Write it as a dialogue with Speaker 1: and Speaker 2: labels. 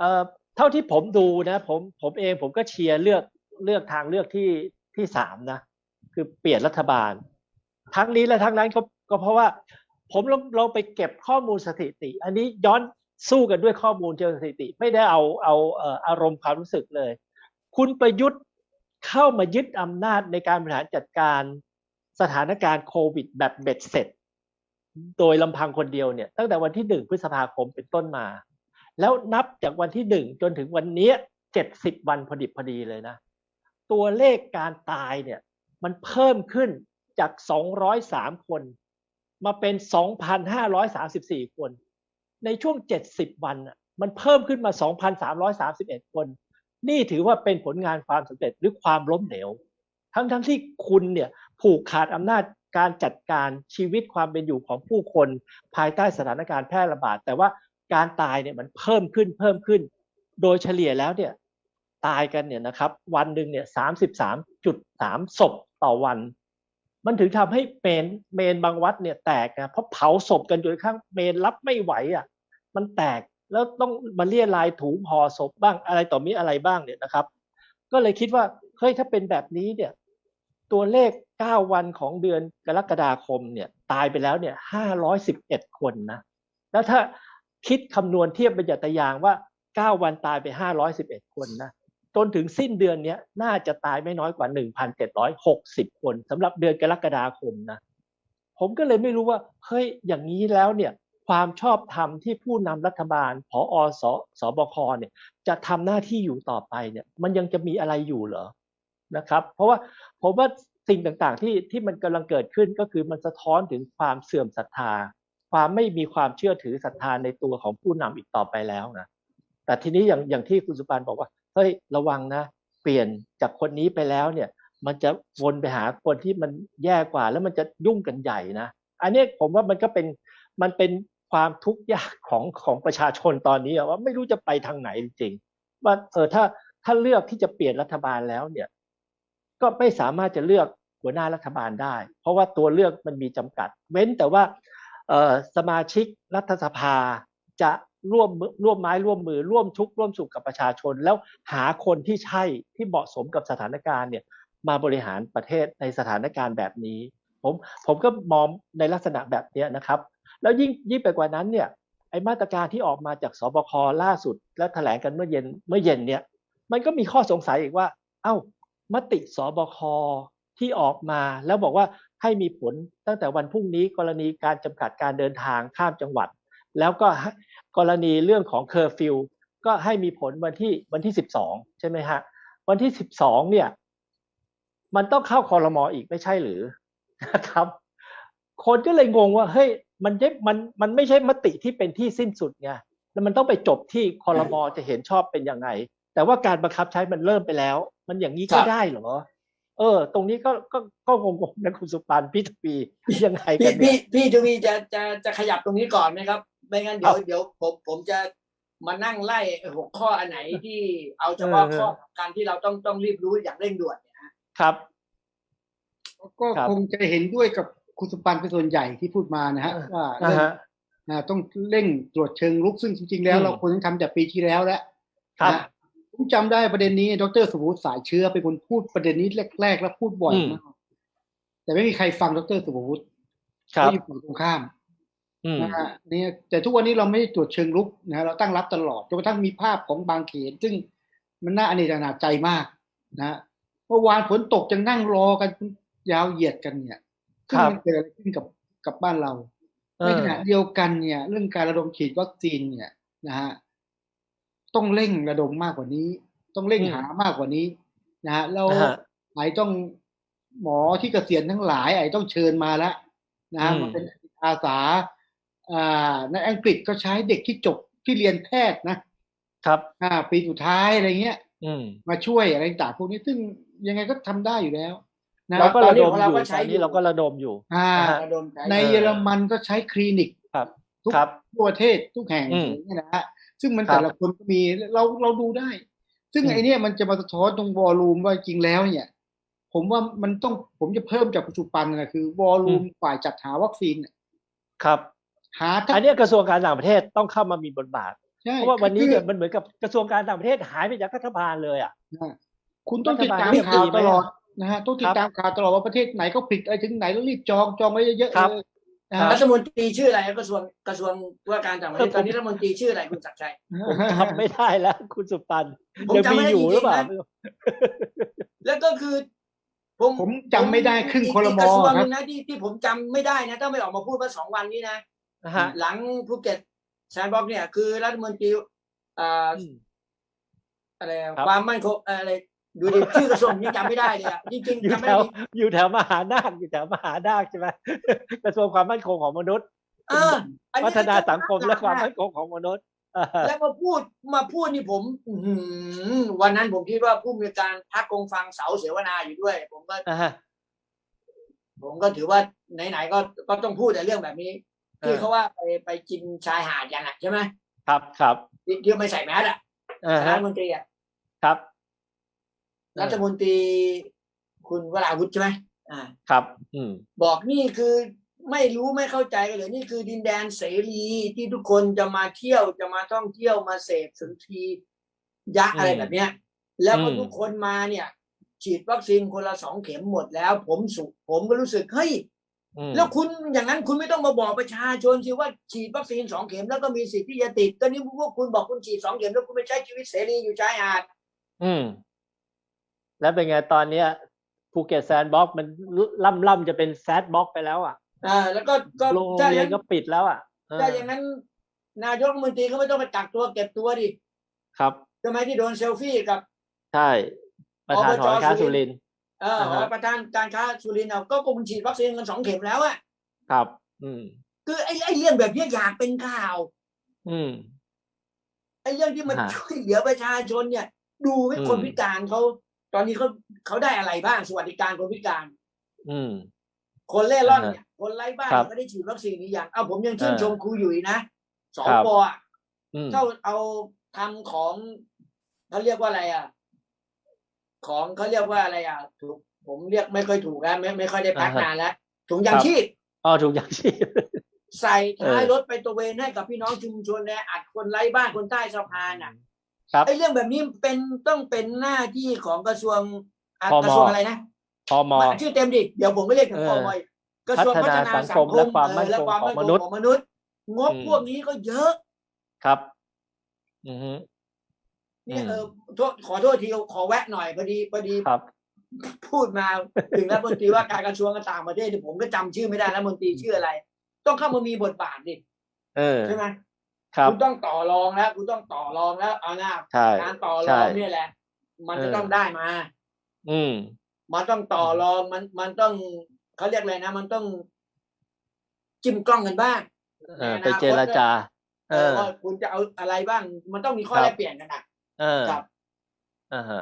Speaker 1: เอ่อเท่าที่ผมดูนะ ผมผมเองผมก็เชียร์เลือกเลือกทางเลือกที่ที่สามนะ คือเปลี่ยนรัฐบาล ทั้งนี้และทั้งนั้นก็ก็เพราะว่า ผมเราเราไปเก็บข้อมูลสถิติ อันนี้ย้อนสู้กันด้วยข้อมูลเชิงสถิติ ไม่ได้เอาเอาเอออารมณ์ความรู้สึกเลย คุณประยุทธ์เข้ามายึดอำนาจในการบริหารจัดการสถานการณ์โควิดแบบเบ็ดเสร็จ โดยลำพังคนเดียวเนี่ย ตั้งแต่วันที่หนึ่งพฤษภาคมเป็นต้นมา แล้วนับจากวันที่หนึ่งจนถึงวันนี้เจ็ดสิบวันพอดิบพอดีเลยนะ ตัวเลขการตายเนี่ยมันเพิ่มขึ้นจากสองร้อยสามคน มาเป็นสองพันห้าร้อยสาสิบสี่คน ในช่วงเจ็ดสิบวันมันเพิ่มขึ้นมาสองพันสามร้อยสาสิบเอ็ดคน นี่ถือว่าเป็นผลงานความสำเร็จหรือความล้มเหลวทั้งทั้งที่คุณเนี่ยผูกขาดอำนาจการจัดการชีวิตความเป็นอยู่ของผู้คน ภายใต้สถานการณ์แพร่ระบาด แต่ว่า การตายเนี่ยมันเพิ่มขึ้นเพิ่มขึ้น โดยเฉลี่ยแล้วเนี่ยตายกันเนี่ยนะครับวันหนึ่งเนี่ยสามสิบสามจุดสามศพต่อวัน มันถึงทำให้เมนเมนบางวัดเนี่ยแตกนะเพราะเผาศพกันจนกระทั่งเมนรับไม่ไหวอะมันแตกแล้วต้องมาเลี่ยลายถูห่อศพบ้างอะไรต่อมีอะไรบ้างเนี่ยนะครับ ก็เลยคิดว่าเฮ้ยถ้าเป็นแบบนี้เนี่ยตัวเลข 9 วันของเดือนกรกฎาคมเนี่ยตายไปแล้วเนี่ย511 คนนะ แล้วถ้า คิดคำนวณเทียบเป็นหยัตยางว่า 9 วันตายไป 511 คนนะจนถึงสิ้นเดือนนี้น่าจะตายไม่น้อยกว่า 1,760 คนสำหรับเดือนกรกฎาคมนะ ผมก็เลยไม่รู้ว่า เฮ้ย อย่างนี้แล้วเนี่ย ความชอบธรรมที่ผู้นำรัฐบาลผอสสบคเนี่ย จะทำหน้าที่อยู่ต่อไปเนี่ย มันยังจะมีอะไรอยู่เหรอนะครับ เพราะว่าผมว่าสิ่งต่างๆที่ที่มันกำลังเกิดขึ้นก็คือมันสะท้อนถึงความเสื่อมศรัทธา ความไม่มีความเชื่อถือศรัทธาในตัวของผู้นำอีกต่อไปแล้วนะแต่ทีนี้อย่างอย่างที่คุณสุปานบอกว่าเฮ้ยระวังนะ เปลี่ยนจากคนนี้ไปแล้วเนี่ย มันจะวนไปหาคนที่มันแย่กว่า แล้วมันจะยุ่งกันใหญ่นะอันนี้ผมว่ามันก็เป็นมันเป็นความทุกข์ยากของของประชาชนตอนนี้ว่าไม่รู้จะไปทางไหนจริงๆว่าเออถ้าถ้าเลือกที่จะเปลี่ยนรัฐบาลแล้วเนี่ย ก็ไม่สามารถจะเลือกหัวหน้ารัฐบาลได้ เพราะว่าตัวเลือกมันมีจำกัด เว้นแต่ว่า สมาชิกรัฐสภาจะร่วมมือร่วมไม้ร่วมมือร่วมทุกข์ร่วมสุขกับประชาชน แล้วหาคนที่ใช่ที่เหมาะสมกับสถานการณ์เนี่ยมาบริหารประเทศในสถานการณ์แบบนี้ ผมผมก็มองในลักษณะแบบนี้นะครับ แล้วยิ่งยิ่งไปกว่านั้นเนี่ยไอมาตรการที่ออกมาจากสบคล่าสุด และแถลงกันเมื่อเย็นเมื่อเย็นเนี่ยมันก็มีข้อสงสัยอีกว่า เอ้ามติสบคที่ออกมาแล้วบอกว่า ให้มีผลตั้งแต่วันพรุ่งนี้กรณีการจำกัดการเดินทางข้ามจังหวัด แล้วก็กรณีเรื่องของเคอร์ฟิวก็ให้มีผลวันที่วันที่สิบสองใช่ไหมฮะ วันที่สิบสองเนี่ย มันต้องเข้าคอรมออีกไม่ใช่หรือนะครับ คนก็เลยงงว่าเฮ้ยมันไม่มันมันไม่ใช่มติที่เป็นที่สิ้นสุดไงแล้วมันต้องไปจบที่คอรมอจะเห็นชอบเป็นยังไง แต่ว่าการบังคับใช้มันเริ่มไปแล้ว มันอย่างนี้ก็ได้เหรอ เออ ตรงนี้ก็ก็ก็งงๆนะคุณสุปานพี่ทวียังไงกั
Speaker 2: พี่
Speaker 1: นเนี่ย
Speaker 2: พี่พี่ทวีจะจะจะขยับตรงนี้ก่อนไหมครับ ไม่งั้นเดี๋ยว
Speaker 1: เอา
Speaker 2: เดี๋ยวผมผมจะมานั่งไล่หัวข้ออันไหนที่เอาเฉพาะ
Speaker 1: เออ
Speaker 2: ข้อสำคัญที่เราต้องต้องรีบรู้อย่างเร่งด่วนเนี่ยฮะ
Speaker 1: ครับ
Speaker 3: ก็
Speaker 1: ครับ
Speaker 3: คงจะเห็นด้วยกับคุณสุปันเป็นส่วนใหญ่ที่พูดมานะฮะ
Speaker 1: เออ
Speaker 3: ว่า
Speaker 1: อ่า
Speaker 3: เรื่อง
Speaker 1: ฮะ
Speaker 3: อ่าต้องเร่งตรวจเชิงลุกซึ่งจริงๆแล้ว
Speaker 1: อืม
Speaker 3: เราควรต้องทำแต่ปีที่แล้วแล้ว
Speaker 1: ครับ
Speaker 3: นะ ผมจำได้ประเด็นนี้ ดรสุวุฒิสายเชื้อเป็นคนพูดประเด็นนี้แรก ๆ แล้วพูดบ่อย
Speaker 1: อืม
Speaker 3: มากแต่ไม่มีใครฟังดรสุวุฒิ
Speaker 1: ครับ
Speaker 3: เขาอยู่ฝั่งตรงข้าม
Speaker 1: อืม
Speaker 3: นะฮะเนี่ยแต่ทุกวันนี้เราไม่ได้ตรวจเชิงลุกนะฮะเราตั้งรับตลอดจนกระทั่งมีภาพของบางเขน ซึ่งมันน่าอเนจนาใจมากนะฮะเมื่อวานฝนตกจะนั่งรอกันยาวเหยียดกันเนี่ยซึ่ง
Speaker 1: ครับ
Speaker 3: มันเกิดอะไรขึ้นกับกับบ้านเรา
Speaker 1: เอ
Speaker 3: ใน
Speaker 1: อ
Speaker 3: ขณะเดียวกันเนี่ย เรื่องการระดมฉีดวัคซีนเนี่ยนะฮะ ต้องเร่งระดมมากกว่านี้ ต้องเร่ง
Speaker 1: อืม
Speaker 3: หามากกว่านี้นะฮะแล้ว
Speaker 1: นะฮะ
Speaker 3: ไอ้ต้องหมอที่เกษียณทั้งหลาย ไอ้ต้องเชิญมาแล้วนะฮะ
Speaker 1: อืม
Speaker 3: มาเป็นอาสาอ่าในอังกฤษก็ใช้เด็กที่จบที่เรียนแพทย์นะครับอ่าปีสุดท้ายอะไรเงี้ย
Speaker 1: อืม
Speaker 3: มาช่วยอะไรต่างๆพวกนี้ซึ่งยังไงก็ทำได้อยู่แล้วนะ
Speaker 1: เราก็ระดม
Speaker 2: ตอนนี้
Speaker 1: อยู่
Speaker 2: เราก็
Speaker 1: ต
Speaker 2: ใช้
Speaker 1: อน
Speaker 2: อยู่
Speaker 1: นี้เราก็ระดมอยู่
Speaker 3: อ่า
Speaker 1: นะฮะ
Speaker 2: ระดมใช้
Speaker 3: ในเยอรมันก็ใช้คลินิก
Speaker 1: ครับ
Speaker 3: ทุก
Speaker 1: ครับ
Speaker 3: ทั่วประเทศทุกแห่ง
Speaker 1: อืม
Speaker 3: อย่างเนี่ยนะฮะซึ่งมัน
Speaker 1: ครับ
Speaker 3: แต่ละคนก็มีเราเราดูได้ ซึ่ง
Speaker 1: อืม
Speaker 3: ไอเนี้ยมันจะมาสะท้อนตรงวอลลุ่มว่าจริงแล้วเนี่ย ผมว่ามันต้องผมจะเพิ่มจากปัจจุบันนะคือวอลลุ่มฝ่ายจัดหาวัคซีนเนี่ย
Speaker 1: ครับ
Speaker 3: หาทั้ง
Speaker 1: อันเนี้ยกระทรวงการต่างประเทศต้องเข้ามามีบทบาท
Speaker 3: ใช่
Speaker 1: เพราะว่าวันนี้
Speaker 3: คือ
Speaker 1: เนี่ยมันเหมือนกับกระทรวงการต่างประเทศหายไปจากรัฐบาลเลยอะ
Speaker 3: นะคุณต้องติดตาม
Speaker 1: รัฐบาล
Speaker 3: ข่าว
Speaker 1: ไม่ดีไหม
Speaker 3: ตลอดนะฮะต้องติดตามข่าวตลอดว่าประเทศไหนเขาผลิตอะไรถึงไหนแล้วรีบจองจองไว้เยอะๆ
Speaker 1: ครับ
Speaker 3: เลยนะ
Speaker 1: ครั
Speaker 3: ฮะ
Speaker 1: บ
Speaker 2: รัฐมนตรีชื่ออะไรกระทรวงกระทรวงว่าการต่างประเทศตอนนี้รัฐมนตรีชื่ออะไรคุณศักดิ์ชัย
Speaker 1: ผมจำไม่ได้แล้ว คุณสุปัน
Speaker 2: ผม
Speaker 1: ยัง
Speaker 2: จำ
Speaker 1: มี
Speaker 2: ไม่ได้
Speaker 1: อยู่หรือเปล่า
Speaker 2: จริงๆนะแล้วก็คือ ผม
Speaker 3: ผมจำไม่ได้ครึ่งค
Speaker 2: อี
Speaker 3: ร
Speaker 2: ก
Speaker 3: ม
Speaker 2: กระทรวง
Speaker 3: ค
Speaker 2: ห
Speaker 3: รับ
Speaker 2: นึงนะที่ที่ผมจำไม่ได้นะต้องไม่ออกมาพูดมาสองวันนี้นะ
Speaker 1: นะฮะ
Speaker 2: หลังภูเก็ตแซนด์บ็อกซ์เนี่ยคือรัฐมนตรีอ่า
Speaker 1: อืม
Speaker 2: อะไรอะ
Speaker 1: ครับ
Speaker 2: ความมั่นคงอะไร ดูดิชื่อกระทรวงนี้จำไม่ได้เลยอะจริง
Speaker 1: อยู่
Speaker 2: ๆจำ
Speaker 1: แถ
Speaker 2: ไม่ได้
Speaker 1: วอยู่แถวมหานาคอยู่แถวมหานาคใช่ไหมกระทรวงความมั่นคงของมนุษย์
Speaker 2: เอออันนี้
Speaker 1: พัฒนาสังคมและความ
Speaker 2: หลั
Speaker 1: มั่
Speaker 2: ก
Speaker 1: นคงของมนุษย์อ่า
Speaker 2: ๆแล้วมาพูดมาพูดนี่ผมอื้อหือวันนั้นผมคิดว่าผู้มีการพักกงฟังเสาเสวนาอยู่ด้วย ผมก็
Speaker 1: อ่าฮะ
Speaker 2: ผมก็ถือว่าไหนๆก็ก็ต้องพูดแต่เรื่องแบบนี้ที่
Speaker 1: เออ
Speaker 2: เขาว่าไปไปกินชายหาดกันอะใช่ไหม
Speaker 1: ครับครับ
Speaker 2: ที่ที่ไม่ใส่แมสอะ
Speaker 1: อ่า
Speaker 2: รั
Speaker 1: ฮะ
Speaker 2: ฐมนตรีอะ
Speaker 1: ครับ
Speaker 2: รัฐมนตรีคุณวราวุฒิใช่ไหมอ่า
Speaker 1: ครับ อืม
Speaker 2: บอกนี่คือไม่รู้ไม่เข้าใจกันเลยนี่คือดินแดนเสรีที่ทุกคนจะมาเที่ยวจะมาท่องเที่ยวมาเสพสุนทรียะ
Speaker 1: อืม
Speaker 2: อะไรแบบเนี้ย แล้วก็
Speaker 1: อืม
Speaker 2: ทุกคนมาเนี่ย ฉีดวัคซีนคนละสองเข็มหมดแล้ว ผมสุผมก็รู้สึกเฮ้ย
Speaker 1: อืม
Speaker 2: แล้วคุณอย่างนั้นคุณไม่ต้องมาบอกประชาชนสิว่าฉีดวัคซีนสองเข็มแล้วก็มีสิทธิ์ที่จะติดก็นี่พวกคุณบอกคุณฉีดสองเข็มแล้วคุณไปใช้ชีวิตเสรีอยู่ชายหาด
Speaker 1: อืม แล้วเป็นไงตอนเนี้ยภูเก็ตแซนด์บ็อกซ์มันล่ำล่ำๆจะเป็นแซดบ็อกซ์ไปแล้วอะ
Speaker 2: อ่าแล้วก็ก็
Speaker 1: โรง
Speaker 2: ถ้าอ
Speaker 1: เรีย
Speaker 2: ย่านง
Speaker 1: ก็ปิดแล้วอะเออ
Speaker 2: ถ้าอย่างนั้น นายกรัฐมนตรีก็ไม่ต้องไปกักตัวเก็บตัวดิ
Speaker 1: ครับ
Speaker 2: ใช่ไหมที่โดนเซลฟี่กับ
Speaker 1: ใช่ประธานหอการค้าสุรินทร์
Speaker 2: เออ
Speaker 1: อ่าฮะ
Speaker 2: หอประธานการค้าสุรินทร์เอาก็คงฉีดวัคซีนกันสองเข็มแล้วอะ
Speaker 1: ครับ อืม
Speaker 2: คือไอ้ไอ้เรื่องแบบเนี้ยอยากเป็นข่าว
Speaker 1: อืม
Speaker 2: ไอ้เรื่องที่มัน
Speaker 1: ฮะ
Speaker 2: ช่วยเหลือประชาชนเนี่ย ดูให้
Speaker 1: อืม
Speaker 2: คนพิการเขา ตอนนี้เขาเขาได้อะไรบ้างสวัสดิการคนพิการ
Speaker 1: อืม
Speaker 2: คนเล่ร่อน
Speaker 1: อ่าฮะ
Speaker 2: เนี่ยคนไร้บ้าน
Speaker 1: ครับ
Speaker 2: ก็ได้ฉีดวัคซีนนี้อย่างเอาผมยังชื่น
Speaker 1: เออ
Speaker 2: ชมครูหยุยนะสอ
Speaker 1: ครับ
Speaker 2: ปอะ
Speaker 1: อืม
Speaker 2: เท่าเอาทำของเขาเรียกว่าอะไรอะ ของเขาเรียกว่าอะไรอะถูกผมเรียกไม่ค่อยถูกแล้วไม่ไม่ค่อยได้พัก
Speaker 1: อ่าฮะ
Speaker 2: นานแล้วถุงยางชีพ
Speaker 1: อ๋อถูกอย่างชีพ
Speaker 2: ใส่ท้าย
Speaker 1: เออ
Speaker 2: รถไปตระเวนให้กับพี่น้องชุมชนแออัดคนไร้บ้านคนใต้สะพานอะ
Speaker 1: ครับ
Speaker 2: ไอ้เรื่องแบบนี้เป็นต้องเป็นหน้าที่ของกระทรวงอะ
Speaker 1: พม
Speaker 2: กระทรวงอะไรนะ
Speaker 1: พม
Speaker 2: ชื่อเต็มดิเดี๋ยวผมก็เรียกถึง
Speaker 1: เอ
Speaker 2: พ
Speaker 1: อ
Speaker 2: มกระทรวงพัฒนาสังคม
Speaker 1: และความมั่น
Speaker 2: เออและ
Speaker 1: คง
Speaker 2: ความ
Speaker 1: ของ
Speaker 2: มั่น
Speaker 1: ม
Speaker 2: ค
Speaker 1: นุ
Speaker 2: ง
Speaker 1: ษย์
Speaker 2: ของมนุษย์ งบ
Speaker 1: อืม
Speaker 2: พวกนี้ก็เยอะ
Speaker 1: ครับ อือฮึ
Speaker 2: นี่
Speaker 1: อืม
Speaker 2: เออโทษขอโทษทีขอแวะหน่อยพอดีพอดี
Speaker 1: ครับ
Speaker 2: พูดมาถึงรัฐมนตรีว่าการกระทรวงการต่างประเทศเนี่ยผมก็จำชื่อไม่ได้รัฐมนตรีชื่ออะไร ต้องเข้ามามีบทบาทดิ
Speaker 1: เออ
Speaker 2: ใช่ไหม
Speaker 1: ครับ
Speaker 2: คุณต้องต่อรองแล้วคุณต้องต่อรองแล้วเอาหน้า
Speaker 1: ใช่
Speaker 2: การต่อร
Speaker 1: ใช่
Speaker 2: องเนี่ยแหละ มันจะ
Speaker 1: เออ
Speaker 2: ต้องได้มา
Speaker 1: อืม
Speaker 2: มันต้องต่อรองมันมันต้องเขาเรียกอะไรนะ มันต้องจิ้มกล้องกันบ้าง
Speaker 1: เออ
Speaker 2: ใน
Speaker 1: ไป
Speaker 2: อนาคต
Speaker 1: เจรจา
Speaker 2: เออว่าคุณจะเอาอะไรบ้าง มันต้องมีข้อ
Speaker 1: ครับ
Speaker 2: แลกเปลี่ยนกันนะ
Speaker 1: เออ
Speaker 2: ครับ
Speaker 1: อ่าฮะ